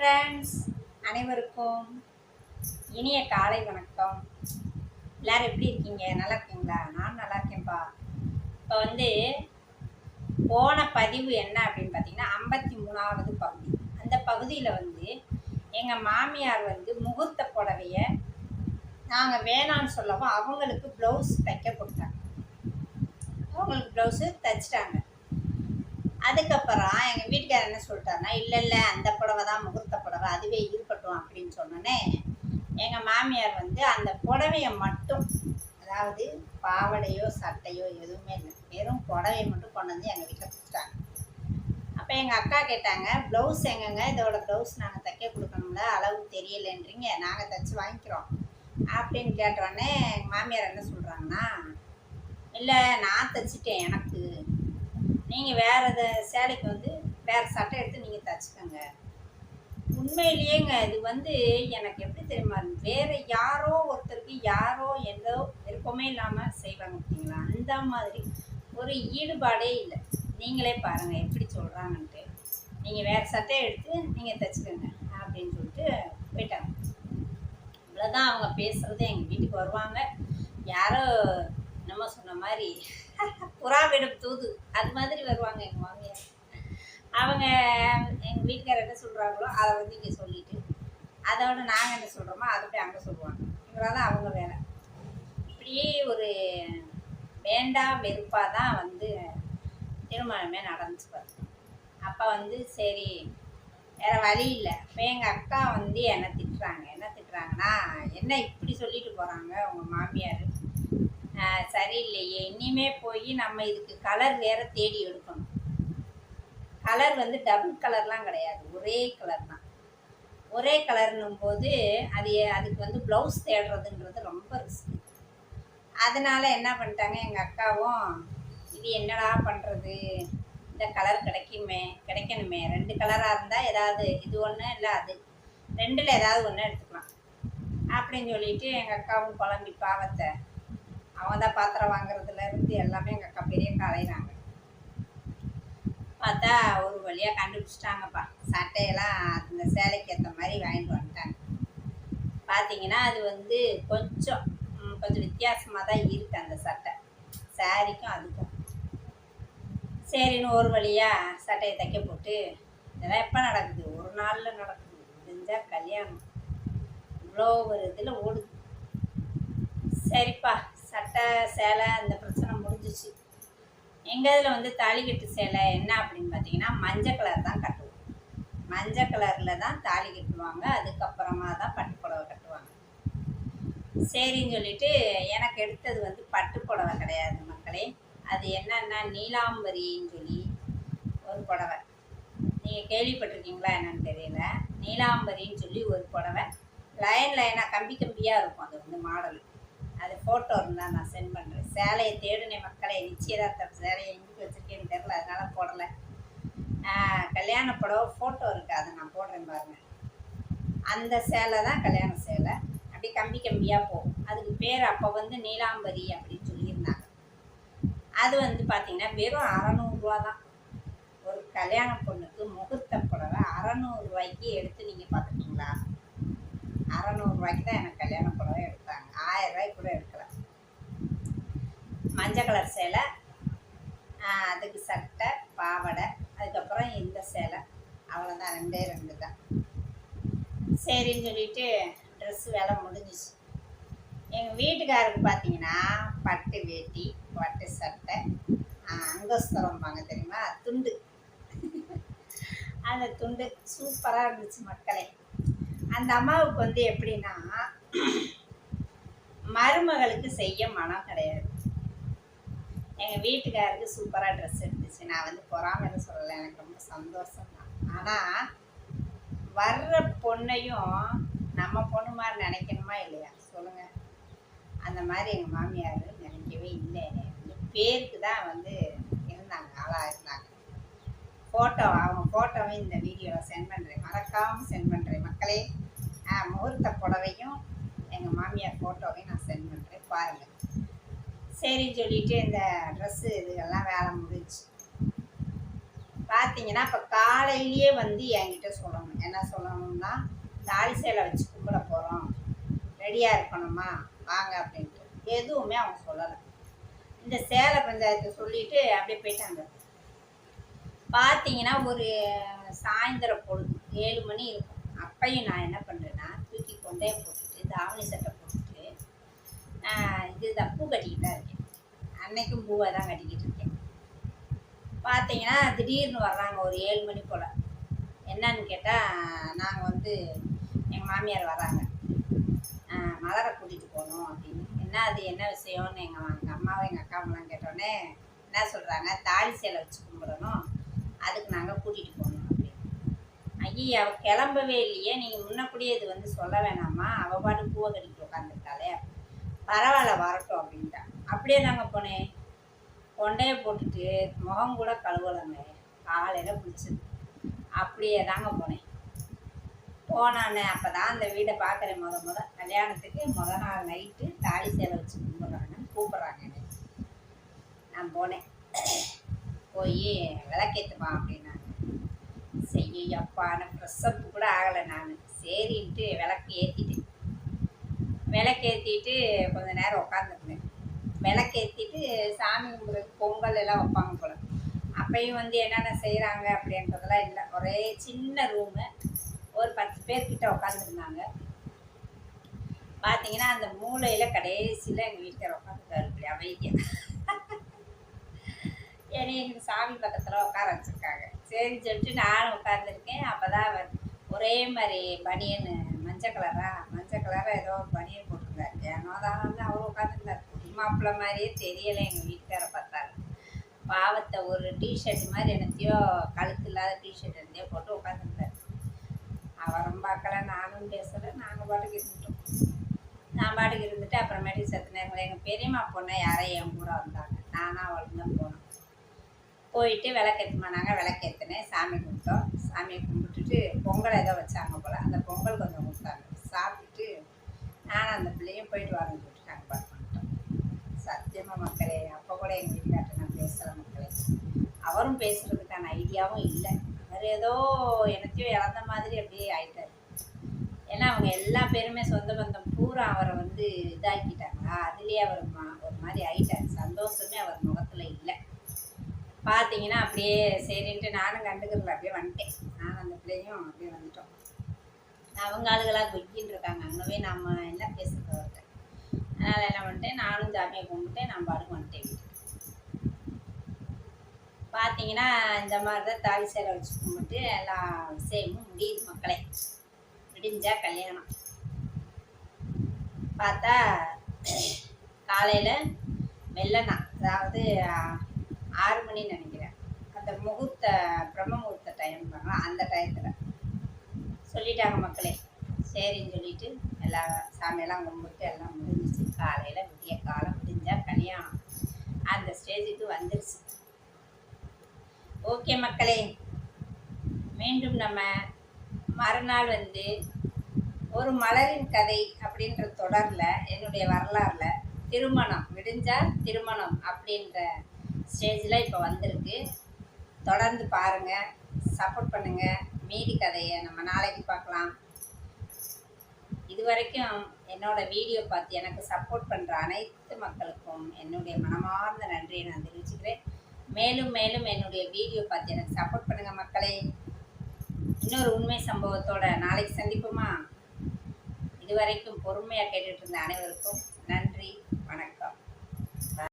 Friends அனைவருக்கும் இனிய காலை வணக்கம். எல்லோரும் எப்படி இருக்கீங்க? நல்லா இருக்கீங்களா? நான் நல்லா இருக்கேன்ப்பா இப்போ வந்து போன பதிவு என்ன அப்படின்னு பார்த்தீங்கன்னா ஐம்பத்தி மூணாவது பகுதி. அந்த பகுதியில் வந்து எங்கள் மாமியார் வந்து முகூர்த்த புடவைய நாங்கள் வேணான்னு சொல்லவும் அவங்களுக்கு ப்ளவுஸ் தைக்க கொடுத்தாங்க. அவங்களுக்கு ப்ளவுஸு தைச்சிட்டாங்க. அதுக்கப்புறம் எங்கள் வீட்டுக்காரர் என்ன சொல்லிட்டாருன்னா இல்லை இல்லை அந்த புடவை தான் முகூர்த்த புடவை அதுவே இருக்கட்டும் அப்படின்னு சொன்னோன்னே எங்கள் மாமியார் வந்து அந்த புடவையை மட்டும் அதாவது பாவடையோ சட்டையோ எதுவுமே இல்லை வெறும் புடவைய மட்டும் கொண்டு வந்து எங்கள் வீட்டில் கொடுத்துட்டாங்க. அப்போ எங்கள் அக்கா கேட்டாங்க ப்ளவுஸ் எங்கங்க? இதோட ப்ளவுஸ் நாங்கள் தைக்க கொடுக்கணும்ல அளவு தெரியலன்றீங்க நாங்கள் தைச்சி வாங்கிக்கிறோம் அப்படின்னு கேட்டோடனே எங்கள் மாமியார் என்ன சொல்கிறாங்கன்னா இல்லை நான் தைச்சிட்டேன் எனக்கு நீங்கள் வேறு இதை சேலைக்கு வந்து வேறு சட்டை எடுத்து நீங்கள் தச்சுக்கோங்க. உண்மையிலேயேங்க இது வந்து எனக்கு எப்படி தெரியுமா வேறு யாரோ ஒருத்தருக்கு யாரோ எந்த விருப்பமே இல்லாமல் செய்வாங்க பார்த்தீங்களா அந்த மாதிரி ஒரு ஈடுபாடே இல்லை. நீங்களே பாருங்கள் எப்படி சொல்கிறாங்கன்ட்டு நீங்கள் வேறு சட்டையை எடுத்து நீங்கள் தைச்சிக்கோங்க அப்படின்னு சொல்லிட்டு போயிட்டாங்க. இவ்வளோதான் அவங்க பேசுகிறது எங்கள் வீட்டுக்கு வருவாங்க. யாரோ நம்ம சொன்ன மாதிரி புறாவிடம் தூது. அது மாதிரி வருவாங்க எங்கள் மாமியார். அவங்க எங்கள் வீட்டுக்காரர் என்ன சொல்கிறாங்களோ அதை வந்து இங்கே சொல்லிட்டு அதோட நாங்கள் என்ன சொல்கிறோமோ அதை போய் அங்கே சொல்லுவாங்க. இவங்களால அவங்க வேலை இப்படியே ஒரு வேண்டாம் வெறுப்பாக தான் வந்து திருமணமே நடந்துச்சு பாருங்க அப்போ வந்து சரி வேற வழி இல்லை. இப்போ எங்கள் அக்கா வந்து என்ன திட்டுறாங்க. என்ன திட்டுறாங்கன்னா என்ன இப்படி சொல்லிட்டு போகிறாங்க உங்கள் மாமியார்? சரியில்லையே. இனிமே போய் நம்ம இதுக்கு கலர் வேற தேடி எடுக்கணும். கலர் வந்து டபுள் கலர்லாம் கிடையாது. ஒரே கலர் தான். ஒரே கலர்னும் போது அது அதுக்கு வந்து ப்ளவுஸ் தேடுறதுன்றது ரொம்ப ரிஸ்க் அதனால என்ன பண்ணிட்டாங்க எங்கள் அக்காவும் இது என்னடா பண்ணுறது இந்த கலர் கிடைக்குமே கிடைக்கணுமே. ரெண்டு கலராக இருந்தால் ஏதாவது இது ஒன்று இல்லை அது. ரெண்டில் ஏதாவது ஒன்று எடுத்துக்கலாம். அப்படின்னு சொல்லிட்டு எங்கள் அக்காவும் குழம்பி பாவத்தை அவன் தான் பாத்திரம் வாங்குறதுல இருந்து எல்லாமே எங்கள் அக்கா பெரிய கலையிறாங்க பார்த்தா ஒரு வழியாக கண்டுபிடிச்சிட்டாங்கப்பா. சட்டையெல்லாம் அந்த சேலைக்கு ஏற்ற மாதிரி வாங்கிட்டு வந்துட்டாங்க. பார்த்தீங்கன்னா அது வந்து கொஞ்சம் கொஞ்சம் வித்தியாசமாக தான் இருக்குது அந்த சட்டை. சாரிக்கும் அதுக்கும். சரின்னு ஒரு வழியாக சட்டையை தைக்க போட்டு இதெல்லாம் எப்போ நடக்குது? ஒரு நாளில் நடக்குது. முடிஞ்சால் கல்யாணம். இவ்வளோ ஒரு இதில் ஓடுது. சரிப்பா சட்டை சேலை அந்த பிரச்சனை முடிஞ்சிச்சு. எங்கள் இதில் வந்து தாலிக்கட்டு சேலை என்ன அப்படின்னு பார்த்தீங்கன்னா மஞ்சள் கலர் தான் கட்டுவோம். மஞ்சள் கலரில் தான் தாலி கட்டுவாங்க. அதுக்கப்புறமா தான் பட்டு புடவை கட்டுவாங்க. சரின்னு சொல்லிட்டு எனக்கு எடுத்தது வந்து பட்டு புடவை கிடையாது மக்களே. அது என்னன்னா நீலாம்பரின்னு சொல்லி ஒரு புடவை. நீங்கள் கேள்விப்பட்டிருக்கீங்களா என்னன்னு தெரியல. நீலாம்பரின்னு சொல்லி ஒரு புடவை. லைன் லைனாக கம்பி கம்பியாக இருக்கும். அது வந்து மாடல். அது ஃபோட்டோ இருந்தால் நான் சென்ட் பண்ணுறேன் சேலையை தேடினேன் மக்களை நிச்சயதார்த்தம் சேலையை எங்கே வச்சுருக்கேன்னு தெரில அதனால் போடலை. கல்யாண புடவை ஃபோட்டோ இருக்குது அதை நான் போடுறேன் பாருங்க. அந்த சேலை தான் கல்யாண சேலை. அப்படி கம்பி கம்பியாக போகும். அதுக்கு பேர் அப்போ வந்து நீலாம்பரி அப்படின்னு சொல்லியிருந்தாங்க. அது வந்து பார்த்திங்கன்னா வெறும் அறநூறுரூவா தான். ஒரு கல்யாண பொண்ணுக்கு முகூர்த்த புடவை அறநூறுரூவாய்க்கு எடுத்து நீங்கள் பார்த்துருக்கீங்களா? அறநூறுரூவாய்க்கு தான் எனக்கு கல்யாண புடவை எடுத்து ஆயிரம் ரூபாய்க்கு கூட எடுக்கலாம். மஞ்சள் கலர் சேலை ஆஹ் அதுக்கு சட்டை பாவாடை அதுக்கப்புறம் இந்த சேலை. அவ்வளோதான் ரெண்டே ரெண்டு தான். சரின்னு சொல்லிட்டு ட்ரெஸ் வேலை முடிஞ்சிச்சு. எங்கள் வீட்டுக்காருக்கு பார்த்தீங்கன்னா பட்டு வேட்டி பட்டு சட்டை ஆஹ் அங்கஸ்தரம்பாங்க தெரியுமா? துண்டு. அந்த துண்டு சூப்பராக இருந்துச்சு மக்களே. அந்த அம்மாவுக்கு வந்து எப்படின்னா மருமகளுக்கு செய்ய மனம் கிடையாது. எங்கள் வீட்டுக்காருக்கு சூப்பராக ட்ரெஸ் எடுத்துச்சு. நான் வந்து பொறாமைன்னு சொல்லலை. எனக்கு ரொம்ப சந்தோஷம் தான் ஆனால் வர்ற பொண்ணையும் நம்ம பொண்ணு மாதிரி நினைக்கணுமா இல்லையா? சொல்லுங்கள் அந்த மாதிரி எங்கள் மாமியார் நினைக்கவே இல்லை. பேருக்கு தான் வந்து இருந்தாங்க. ஆளாக இருந்தாங்க ஃபோட்டோ அவங்க ஃபோட்டோவையும் இந்த வீடியோவில் சென்ட் பண்ணுறேன் மறக்காமல் சென்ட் பண்ணுறேன் மக்களே ஆ, முகூர்த்த புடவையும் எங்கள் மாமியார் ஃபோட்டோவையும் நான் சென்ட் பண்ணுறேன் பாருங்கள் சரின்னு சொல்லிட்டு இந்த ட்ரெஸ்ஸு இதுகெல்லாம் வேலை முடிஞ்சுச்சு பார்த்தீங்கன்னா இப்போ காலையிலேயே வந்து என்கிட்ட சொல்லணும். என்ன சொல்லணும்னா தாலி சேலை வச்சு கும்பிட போகிறோம் ரெடியாக இருக்கணுமா? வாங்க அப்படின்ட்டு. எதுவுமே அவங்க சொல்லலை. இந்த சேலை பஞ்சாயத்தை சொல்லிட்டு அப்படியே போயிட்டாங்க. பார்த்தீங்கன்னா ஒரு சாயந்தரம் பொழுது ஏழு மணி இருக்கும். அப்பையும் நான் என்ன பண்ணுறேன்னா தூக்கி கொண்டே போட்டேன். தாவணி சட்டை போட்டுட்டு இதுதான் பூ கட்டிக்கிட்டு தான் இருக்கேன். அன்னைக்கும் பூவை தான் கட்டிக்கிட்டு இருக்கேன். பார்த்தீங்கன்னா திடீர்னு வர்றாங்க ஒரு ஏழு மணி போல். என்னன்னு கேட்டால் நாங்கள் வந்து எங்கள் மாமியார் வராங்க. மலரை கூட்டிகிட்டு போகணும் அப்படின்னு. என்ன அது என்ன விஷயம்னு எங்கள் எங்கள் அம்மாவும் எங்கள் அக்காவெல்லாம் கேட்டோடனே என்ன சொல்கிறாங்க தாலி சேலை வச்சு கும்பிடணும். அதுக்கு நாங்கள் கூட்டிகிட்டு போகணும். ஐயா அவள் கிளம்பவே இல்லையே. நீங்கள் முன்னக்கூடியே இது வந்து சொல்ல வேணாமா? அவள் பாட்டு பூவை கடிக்க உட்காந்துருக்காளே பரவாயில்ல வரட்டும் அப்படின்ட்டா. அப்படியே நாங்கள் போனேன் கொண்டையை போட்டுட்டு முகம் கூட கழுவலைங்க. காலையில் பிடிச்சது அப்படியே தாங்க போனேன் போனானே அப்போ தான் அந்த வீடை பார்க்குறேன் முத முத. கல்யாணத்துக்கு முத நாள் நைட்டு தாலி சேலை வச்சு கும்பிட்றாங்கன்னு கூப்பிட்றாங்க நான் போனேன் போய் விளக்கேற்றுமா அப்படின்னா சரி அப்பா நான் ப்ரெஸ் அப் கூட ஆகலை நான். சரின்ட்டு விளக்கு ஏற்றிட்டேன் விளக்கேற்றிட்டு கொஞ்ச நேரம் உட்காந்துருந்தேன் விளக்கேற்றிட்டு சாமி கும்பிட்றது பொங்கல் எல்லாம் வைப்பாங்க போல. அப்பையும் வந்து என்னென்ன செய்கிறாங்க அப்படின்றதெல்லாம் இல்லை. ஒரே சின்ன ரூமு ஒரு பத்து பேர்கிட்ட உட்காந்துருந்தாங்க பார்த்தீங்கன்னா அந்த மூலையில் கடைசியில் எங்கள் வீட்டுக்கார உட்காந்துருக்காரு இப்படி அமைதியாக ஏன்னா எங்கள் சாமி பக்கத்தில் உட்கார வச்சுருக்காங்க. சரின்னு சொல்லிட்டு நானும் உட்காந்துருக்கேன் அப்போ தான் ஒரே மாதிரி பனியன் மஞ்சள் கலரா? மஞ்சள் கலராக ஏதோ பனியன் போட்டிருந்தாரு. ஏனோ தான் வந்து அவர் உட்காந்துருந்தார் மாப்பிள்ளை மாதிரியே தெரியலை எங்கள் வீட்டுக்கார பார்த்தாரு பாவத்தை ஒரு டிஷர்ட் மாதிரி என்னத்தையோ கழுத்து இல்லாத டிஷர்ட் என்னத்தையோ போட்டு உட்காந்துருந்தார் அவரும் பார்க்கல நானும் பேசலை. நாங்கள் பாட்டுக்கு இருந்துட்டோம். நான் பாட்டுக்கு இருந்துட்டு அப்புறமேட்டுக்கு சத்து நேரங்கள் எங்கள் பெரியம்மா பொண்ணை யாரையும் என் கூட வந்தாங்க. நானும் அவளும் தான் போனோம். போயிட்டு விளக்கேற்றுமானாங்க விளக்கேற்றினேன் சாமி கும்பிட்டோம். சாமியை கும்பிட்டுட்டு பொங்கல் ஏதோ வச்சாங்க போல். அந்த பொங்கல் கொஞ்சம் கொடுத்தாங்க. சாப்பிட்டுட்டு நானும் அந்த பிள்ளையும் போயிட்டு வரேன்னு சொல்லிட்டாங்க பார்த்து வந்துட்டோம் சத்தியமாக மக்களே அப்போ கூட எங்கள் வீட்டுக்கார்ட்ட நான் பேசுகிற மக்களே. அவரும் பேசுகிறதுக்கான ஐடியாவும் இல்லை. அவர் ஏதோ எனத்தையும் இழந்த மாதிரி அப்படியே ஆயிட்டார். ஏன்னா அவங்க எல்லா பேருமே சொந்த பந்தம் பூரா அவரை வந்து இதாக்கிட்டாங்களா? அதுலேயே அவர் ஒரு மாதிரி ஆயிட்டார். சந்தோஷமே அவர் முகத்தில் இல்லை. பார்த்தீங்கன்னா அப்படியே சரின்ட்டு நானும் கண்டுக்கிறல அப்படியே வந்துட்டேன். நானும் அந்த பிள்ளையும் அப்படியே வந்துட்டோம். அவங்க ஆளுகளாக கொய்யின்னு இருக்காங்க. அங்கவே நம்ம என்ன பேசுறது அவர்கிட்ட. அதனால் என்ன பண்ணிட்டேன்? நானும் ஜாமியை கும்பிட்டேன் நான் பாட்டுக்கு வந்துட்டேன் பார்த்தீங்கன்னா இந்த மாதிரி தான் தாலி சேலை வச்சு கும்பிட்டு எல்லா விஷயமும் முடியுது மக்களே. முடிஞ்சா கல்யாணம். பார்த்தா காலையில் வெள்ளனா அதாவது ஆறு மணின்னு நினைக்கிறேன். அந்த முகூர்த்த பிரம்ம முகூர்த்த டைம் பண்ணலாம் அந்த டயத்தில் சொல்லிட்டாங்க மக்களே. சரின்னு சொல்லிட்டு எல்லா சாமியெல்லாம் கும்பிட்டு எல்லாம் முடிஞ்சிச்சு. காலையில் விடிய காலம் முடிஞ்சால் கல்யாணம். அந்த ஸ்டேஜுக்கு வந்துருச்சு. ஓகே மக்களே. மீண்டும் நம்ம மறுநாள் வந்து ஒரு மலரின் கதை அப்படின்ற தொடரில் என்னுடைய வரலாறில் திருமணம். விடிஞ்சால் திருமணம் அப்படின்ற ஸ்டேஜில் இப்போ வந்திருக்கு. தொடர்ந்து பாருங்கள் சப்போர்ட் பண்ணுங்கள் மீதி கதையை நம்ம நாளைக்கு பார்க்கலாம். இது வரைக்கும் என்னோட வீடியோ பார்த்து எனக்கு சப்போர்ட் பண்ணுற அனைத்து மக்களுக்கும் என்னுடைய மனமார்ந்த நன்றியை நான் தெரிவிச்சுக்கிறேன். மேலும் மேலும் என்னுடைய வீடியோ பார்த்து எனக்கு சப்போர்ட் பண்ணுங்கள் மக்களே. இன்னொரு உண்மை சம்பவத்தோட நாளைக்கு சந்திப்போமா? இதுவரைக்கும் பொறுமையாக கேட்டுட்டு இருந்த அனைவருக்கும்